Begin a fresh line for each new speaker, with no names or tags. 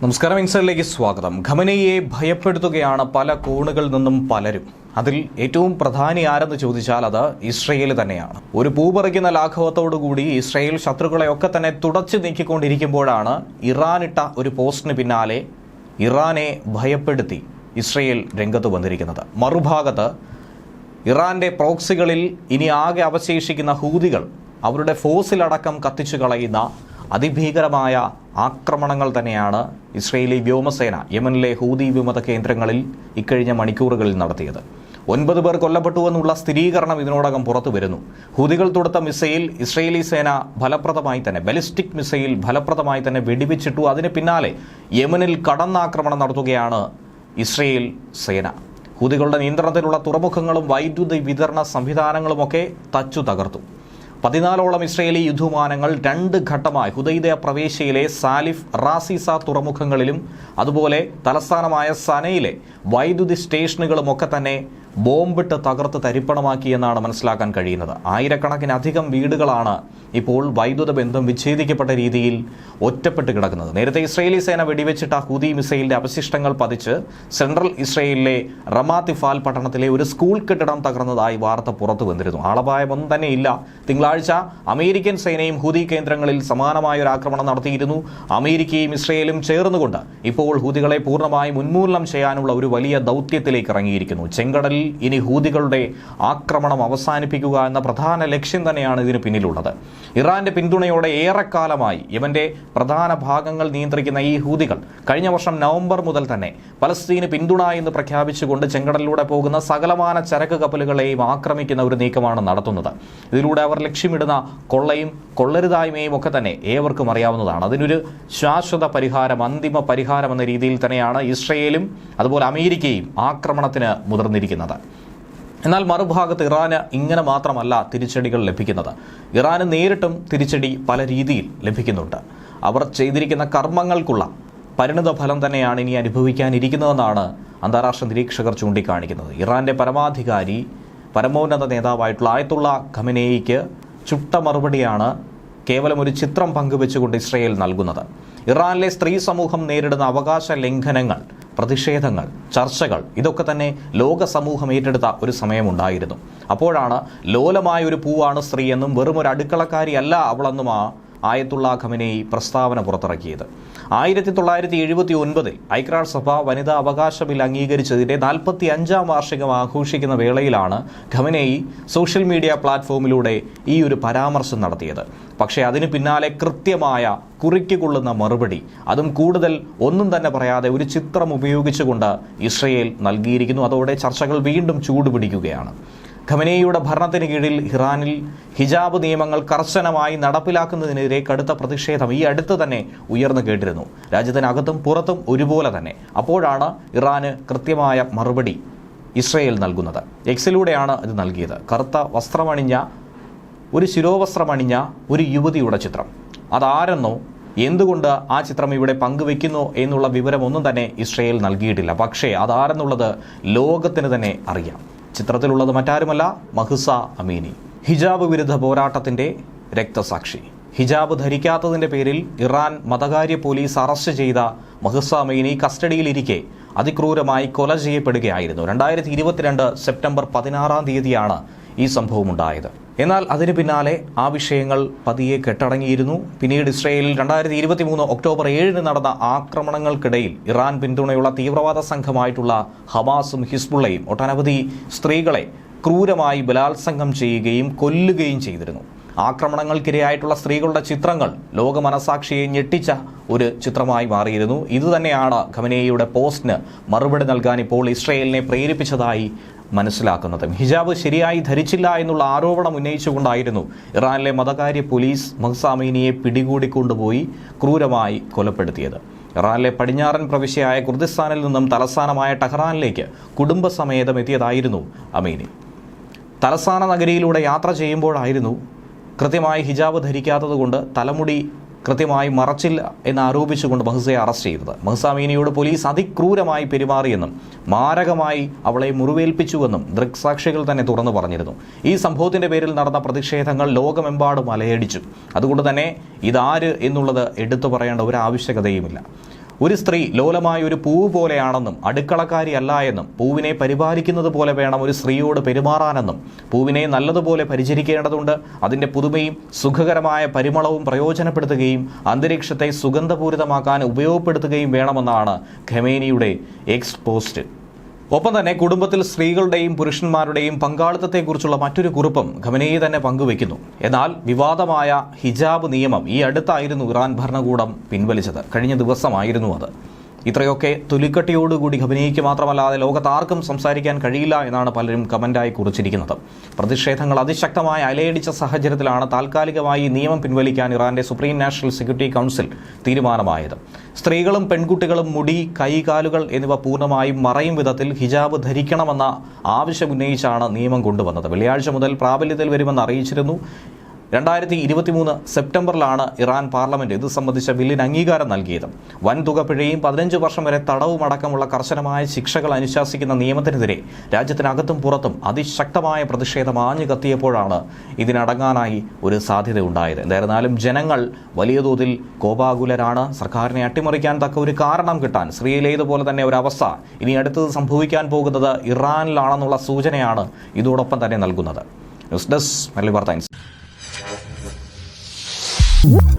നമസ്കാരം ഇൻസൈഡിലേക്ക് സ്വാഗതം. ഖമനയെ ഭയപ്പെടുത്തുകയാണ് പല കോണുകളിൽ നിന്നും പലരും. അതിൽ ഏറ്റവും പ്രധാനി ആരെന്ന് ചോദിച്ചാൽ അത് ഇസ്രയേൽ തന്നെയാണ്. ഒരു പൂപറിക്കുന്ന ലാഘവത്തോടുകൂടി ഇസ്രയേൽ ശത്രുക്കളെയൊക്കെ തന്നെ തുടച്ചു നീക്കിക്കൊണ്ടിരിക്കുമ്പോഴാണ് ഇറാനിട്ട ഒരു പോസ്റ്റിന് പിന്നാലെ ഇറാനെ ഭയപ്പെടുത്തി ഇസ്രയേൽ രംഗത്ത് വന്നിരിക്കുന്നത്. മറുഭാഗത്ത് ഇറാന്റെ പ്രോക്സികളിൽ ഇനി ആകെ അവശേഷിക്കുന്ന ഹൂതികൾ അവരുടെ ഫോസിലടക്കം കത്തിച്ചു കളയുന്ന അതിഭീകരമായ ആക്രമണങ്ങൾ തന്നെയാണ് ഇസ്രയേലി വ്യോമസേന യമനിലെ ഹൂതി വിമത കേന്ദ്രങ്ങളിൽ ഇക്കഴിഞ്ഞ മണിക്കൂറുകളിൽ നടത്തിയത്. ഒൻപത് പേർ കൊല്ലപ്പെട്ടുവെന്നുള്ള സ്ഥിരീകരണം ഇതിനോടകം പുറത്തു വരുന്നു. ഹൂതികൾ തൊടുത്ത മിസൈൽ ഇസ്രയേലി സേന ഫലപ്രദമായി തന്നെ ബലിസ്റ്റിക് മിസൈൽ ഫലപ്രദമായി തന്നെ വെടിവെച്ചിട്ടു. അതിന് പിന്നാലെ യമനിൽ കടന്നാക്രമണം നടത്തുകയാണ് ഇസ്രയേൽ സേന. ഹൂതികളുടെ നിയന്ത്രണത്തിലുള്ള തുറമുഖങ്ങളും വൈദ്യുതി വിതരണ സംവിധാനങ്ങളുമൊക്കെ തച്ചു തകർത്തു പതിനാലോളം ഇസ്രയേലി യുദ്ധവിമാനങ്ങൾ രണ്ട് ഘട്ടമായി ഹുദൈദയ പ്രവേശ്യയിലെ സാലിഫ് റാസിസ തുറമുഖങ്ങളിലും അതുപോലെ തലസ്ഥാനമായ സനയിലെ വൈദ്യുതി സ്റ്റേഷനുകളുമൊക്കെ തന്നെ ബോംബിട്ട് തകർത്ത് തരിപ്പണമാക്കി എന്നാണ് മനസ്സിലാക്കാൻ കഴിയുന്നത്. ആയിരക്കണക്കിന് അധികം വീടുകളാണ് ഇപ്പോൾ വൈദ്യുത ബന്ധം വിച്ഛേദിക്കപ്പെട്ട രീതിയിൽ ഒറ്റപ്പെട്ട് കിടക്കുന്നത്. നേരത്തെ ഇസ്രയേലി സേന വെടിവെച്ചിട്ട ഹൂതി മിസൈലിന്റെ അവശിഷ്ടങ്ങൾ പതിച്ച് സെൻട്രൽ ഇസ്രയേലിലെ റമാതിഫാൽ പട്ടണത്തിലെ ഒരു സ്കൂൾ കെട്ടിടം തകർന്നതായി വാർത്ത പുറത്തു വന്നിരുന്നു. ആളപായമൊന്നും തന്നെ ഇല്ല. തിങ്കളാഴ്ച അമേരിക്കൻ സേനയും ഹൂതി കേന്ദ്രങ്ങളിൽ സമാനമായ ഒരു ആക്രമണം നടത്തിയിരുന്നു. അമേരിക്കയും ഇസ്രയേലും ചേർന്നുകൊണ്ട് ഇപ്പോൾ ഹൂതികളെ പൂർണമായും ഉന്മൂലനം ചെയ്യാനുള്ള ഒരു വലിയ ദൗത്യത്തിലേക്ക് ഇറങ്ങിയിരിക്കുന്നു. ചെങ്കടലിൽ ഇനി ഹൂതികളുടെ ആക്രമണം അവസാനിപ്പിക്കുക എന്ന പ്രധാന ലക്ഷ്യം തന്നെയാണ് ഇതിന് പിന്നിലുള്ളത്. ഇറാന്റെ പിന്തുണയോടെ ഏറെക്കാലമായി ഇവന്റെ പ്രധാന ഭാഗങ്ങൾ നിയന്ത്രിക്കുന്ന ഈ ഹൂതികൾ കഴിഞ്ഞ വർഷം നവംബർ മുതൽ തന്നെ പലസ്തീന് പിന്തുണ എന്ന് പ്രഖ്യാപിച്ചുകൊണ്ട് ചെങ്കടലിലൂടെ പോകുന്ന സകലമാന ചരക്ക് കപ്പലുകളെയും ആക്രമിക്കുന്ന ഒരു നീക്കമാണ് നടത്തുന്നത്. ഇതിലൂടെ അവർ ലക്ഷ്യമിടുന്ന കൊള്ളയും കൊള്ളരുതായ്മയും ഒക്കെ തന്നെ ഏവർക്കും അറിയാവുന്നതാണ്. അതിനൊരു ശാശ്വത പരിഹാരം അന്തിമ പരിഹാരം എന്ന രീതിയിൽ തന്നെയാണ് ഇസ്രയേലും അതുപോലെ അമേരിക്കയും ആക്രമണത്തിന് മുതിർന്നിരിക്കുന്നത്. എന്നാൽ മറുഭാഗത്ത് ഇറാന് ഇങ്ങനെ മാത്രമല്ല തിരിച്ചടികൾ ലഭിക്കുന്നത്. ഇറാന് നേരിട്ടും തിരിച്ചടി പല രീതിയിൽ ലഭിക്കുന്നുണ്ട്. അവർ ചെയ്തിരിക്കുന്ന കർമ്മങ്ങൾക്കുള്ള പരിണിത ഫലം തന്നെയാണ് ഇനി അനുഭവിക്കാനിരിക്കുന്നതെന്നാണ് അന്താരാഷ്ട്ര നിരീക്ഷകർ ചൂണ്ടിക്കാണിക്കുന്നത്. ഇറാന്റെ പരമാധികാരി പരമോന്നത നേതാവായിട്ടുള്ള ആയത്തുള്ള ഖമനേയിക്ക് ചുട്ട മറുപടിയാണ് കേവലം ഒരു ചിത്രം പങ്കുവെച്ചുകൊണ്ട് ഇസ്രയേൽ നൽകുന്നത്. ഇറാനിലെ സ്ത്രീ സമൂഹം നേരിടുന്ന അവകാശ ലംഘനങ്ങൾ പ്രതിഷേധങ്ങൾ ചർച്ചകൾ ഇതൊക്കെ തന്നെ ലോക സമൂഹം ഏറ്റെടുത്ത ഒരു സമയമുണ്ടായിരുന്നു. അപ്പോഴാണ് ലോലമായ ഒരു പൂവാണ് സ്ത്രീയെന്നും വെറും ഒരു അടുക്കളക്കാരിയല്ല അവളെന്നും ആ ആയത്തുള്ള ഖമനേയി പ്രസ്താവന പുറത്തിറക്കിയത്. ആയിരത്തി തൊള്ളായിരത്തി എഴുപത്തി ഒൻപതിൽ ഐക്യരാഷ്ട്രസഭ വനിതാ അവകാശ ബിൽ അംഗീകരിച്ചതിന്റെ നാൽപ്പത്തി അഞ്ചാം വാർഷികം ആഘോഷിക്കുന്ന വേളയിലാണ് ഖമനേയി സോഷ്യൽ മീഡിയ പ്ലാറ്റ്ഫോമിലൂടെ ഈ ഒരു പരാമർശം നടത്തിയത്. പക്ഷേ അതിന് പിന്നാലെ കൃത്യമായ കുറിക്കുകൊള്ളുന്ന മറുപടി അതും കൂടുതൽ ഒന്നും തന്നെ പറയാതെ ഒരു ചിത്രം ഉപയോഗിച്ചുകൊണ്ട് ഇസ്രയേൽ നൽകിയിരിക്കുന്നു. അതോടെ ചർച്ചകൾ വീണ്ടും ചൂടുപിടിക്കുകയാണ്. ഖമനേയുടെ ഭരണത്തിന് കീഴിൽ ഇറാനിൽ ഹിജാബ് നിയമങ്ങൾ കർശനമായി നടപ്പിലാക്കുന്നതിനെതിരെ കടുത്ത പ്രതിഷേധം ഈ അടുത്ത് തന്നെ ഉയർന്നു കേട്ടിരുന്നു. രാജ്യത്തിനകത്തും പുറത്തും ഒരുപോലെ തന്നെ. അപ്പോഴാണ് ഇറാന് കൃത്യമായ മറുപടി ഇസ്രയേൽ നൽകുന്നത്. എക്സിലൂടെയാണ് ഇത് നൽകിയത്. കറുത്ത വസ്ത്രമണിഞ്ഞ ഒരു ശിരോവസ്ത്രമണിഞ്ഞ ഒരു യുവതിയുടെ ചിത്രം. അതാരെന്നോ എന്തുകൊണ്ട് ആ ചിത്രം ഇവിടെ പങ്കുവെക്കുന്നു എന്നുള്ള വിവരമൊന്നും തന്നെ ഇസ്രയേൽ നൽകിയിട്ടില്ല. പക്ഷേ അതാരെന്നുള്ളത് ലോകത്തിന് തന്നെ അറിയാം. ചിത്രത്തിലുള്ളത് മറ്റാരുമല്ല മഹ്സ അമീനി. ഹിജാബ് വിരുദ്ധ പോരാട്ടത്തിന്റെ രക്തസാക്ഷി. ഹിജാബ് ധരിക്കാത്തതിന്റെ പേരിൽ ഇറാൻ മതകാര്യ പോലീസ് അറസ്റ്റ് ചെയ്ത മഹ്സ അമീനി കസ്റ്റഡിയിലിരിക്കെ അതിക്രൂരമായി കൊല ചെയ്യപ്പെടുകയായിരുന്നു. രണ്ടായിരത്തി ഇരുപത്തിരണ്ട് സെപ്റ്റംബർ പതിനാറാം തീയതിയാണ് ഈ സംഭവം ഉണ്ടായത് എന്നാൽ അതിന് പിന്നാലെ ആ വിഷയങ്ങൾ പതിയെ കെട്ടടങ്ങിയിരുന്നു. പിന്നീട് ഇസ്രയേലിൽ രണ്ടായിരത്തി ഇരുപത്തി മൂന്ന് ഒക്ടോബർ ഏഴിന് നടന്ന ആക്രമണങ്ങൾക്കിടയിൽ ഇറാൻ പിന്തുണയുള്ള തീവ്രവാദ സംഘമായിട്ടുള്ള ഹമാസും ഹിസ്ബുള്ളയും ഒട്ടനവധി സ്ത്രീകളെ ക്രൂരമായി ബലാത്സംഗം ചെയ്യുകയും കൊല്ലുകയും ചെയ്തിരുന്നു. ആക്രമണങ്ങൾക്കിരയായിട്ടുള്ള സ്ത്രീകളുടെ ചിത്രങ്ങൾ ലോക മനസാക്ഷിയെ ഞെട്ടിച്ച ഒരു ചിത്രമായി മാറിയിരുന്നു. ഇതുതന്നെയാണ് ഖമനേയുടെ പോസ്റ്റിന് മറുപടി നൽകാൻ ഇപ്പോൾ ഇസ്രയേലിനെ പ്രേരിപ്പിച്ചതായി മനസ്സിലാക്കുന്നത്. ഹിജാബ് ശരിയായി ധരിച്ചില്ല എന്നുള്ള ആരോപണം ഉന്നയിച്ചുകൊണ്ടായിരുന്നു ഇറാനിലെ മതകാര്യ പോലീസ് മഹ്സാമീനിയെ പിടികൂടിക്കൊണ്ടുപോയി ക്രൂരമായി കൊലപ്പെടുത്തിയത്. ഇറാനിലെ പടിഞ്ഞാറൻ പ്രവിശ്യയായ കുർദിസ്ഥാനിൽ നിന്നും തലസ്ഥാനമായ ടെഹ്റാനിലേക്ക് കുടുംബസമേതം എത്തിയതായിരുന്നു അമീനി. തലസ്ഥാന നഗരിയിലൂടെ യാത്ര ചെയ്യുമ്പോഴായിരുന്നു കൃത്യമായി ഹിജാബ് ധരിക്കാത്തതുകൊണ്ട് തലമുടി കൃത്യമായി മറച്ചില്ല എന്ന് ആരോപിച്ചുകൊണ്ട് മഹ്സയെ അറസ്റ്റ് ചെയ്തത്. മഹ്സാമീനിയോട് പോലീസ് അതിക്രൂരമായി പെരുമാറിയെന്നും മാരകമായി അവളെ മുറിവേൽപ്പിച്ചുവെന്നും ദൃക്സാക്ഷികൾ തന്നെ തുറന്നു പറഞ്ഞിരുന്നു. ഈ സംഭവത്തിന്റെ പേരിൽ നടന്ന പ്രതിഷേധങ്ങൾ ലോകമെമ്പാടും അലയടിച്ചു. അതുകൊണ്ട് തന്നെ ഇതാര് എന്നുള്ളത് എടുത്തു പറയേണ്ട ഒരു ആവശ്യകതയുമില്ല. ഒരു സ്ത്രീ ലോലമായ ഒരു പൂവ് പോലെയാണെന്നും അടുക്കളക്കാരിയല്ല എന്നും പൂവിനെ പരിപാലിക്കുന്നത് പോലെ വേണം ഒരു സ്ത്രീയോട് പെരുമാറാനെന്നും പൂവിനെ നല്ലതുപോലെ പരിചരിക്കേണ്ടതുണ്ട്. അതിന്റെ പുതുമയും സുഖകരമായ പരിമളവും പ്രയോജനപ്പെടുത്തുകയും അന്തരീക്ഷത്തെ സുഗന്ധപൂരിതമാക്കാൻ ഉപയോഗപ്പെടുത്തുകയും വേണമെന്നാണ് ഖമേനിയുടെ എക്സ് പോസ്റ്റ്. ഒപ്പം തന്നെ കുടുംബത്തിൽ സ്ത്രീകളുടെയും പുരുഷന്മാരുടെയും പങ്കാളിത്തത്തെക്കുറിച്ചുള്ള മറ്റൊരു കുറിപ്പും ഖമനേയി തന്നെ പങ്കുവെക്കുന്നു എന്നാൽ വിവാദമായ ഹിജാബ് നിയമം ഈ അടുത്തായിരുന്നു ഇറാൻ ഭരണകൂടം പിൻവലിച്ചത്. കഴിഞ്ഞ ദിവസമായിരുന്നു അത്. ഇത്രയൊക്കെ തൊലിക്കട്ടിയോടുകൂടി അഭിനയിക്കുക മാത്രമല്ലാതെ ലോകത്താർക്കും സംസാരിക്കാൻ കഴിയില്ല എന്നാണ് പലരും കമന്റായി കുറിച്ചിരിക്കുന്നത്. പ്രതിഷേധങ്ങൾ അതിശക്തമായി അലയടിച്ച സാഹചര്യത്തിലാണ് താൽക്കാലികമായി നിയമം പിൻവലിക്കാൻ ഇറാന്റെ സുപ്രീം നാഷണൽ സെക്യൂരിറ്റി കൗൺസിൽ തീരുമാനമായത്. സ്ത്രീകളും പെൺകുട്ടികളും മുടി കൈകാലുകൾ എന്നിവ പൂർണമായും മറയും വിധത്തിൽ ഹിജാബ് ധരിക്കണമെന്ന ആവശ്യമുന്നയിച്ചാണ് നിയമം കൊണ്ടുവന്നത്. വെള്ളിയാഴ്ച മുതൽ പ്രാബല്യത്തിൽ വരുമെന്ന് അറിയിച്ചിരുന്നു. രണ്ടായിരത്തി ഇരുപത്തിമൂന്ന് സെപ്റ്റംബറിലാണ് ഇറാൻ പാർലമെന്റ് ഇത് സംബന്ധിച്ച ബില്ലിന് അംഗീകാരം നൽകിയത്. വൻതുക പിഴയും പതിനഞ്ച് വർഷം വരെ തടവും അടക്കമുള്ള കർശനമായ ശിക്ഷകൾ അനുശാസിക്കുന്ന നിയമത്തിനെതിരെ രാജ്യത്തിനകത്തും പുറത്തും അതിശക്തമായ പ്രതിഷേധം ആഞ്ഞു കത്തിയപ്പോഴാണ് ഇതിനടങ്ങാനായി ഒരു സാധ്യത ഉണ്ടായത് എന്തായിരുന്നാലും ജനങ്ങൾ വലിയ തോതിൽ കോപാകുലരാണ്. സർക്കാരിനെ അട്ടിമറിക്കാൻ തക്ക ഒരു കാരണം കിട്ടാൻ സ്ത്രീയിലേതുപോലെ തന്നെ ഒരു അവസ്ഥ ഇനി അടുത്തത് സംഭവിക്കാൻ പോകുന്നത് ഇറാനിലാണെന്നുള്ള സൂചനയാണ് ഇതോടൊപ്പം തന്നെ നൽകുന്നത്. ന്യൂസ് ഡെസ്ക് മലബാർ വാർത്ത Woo!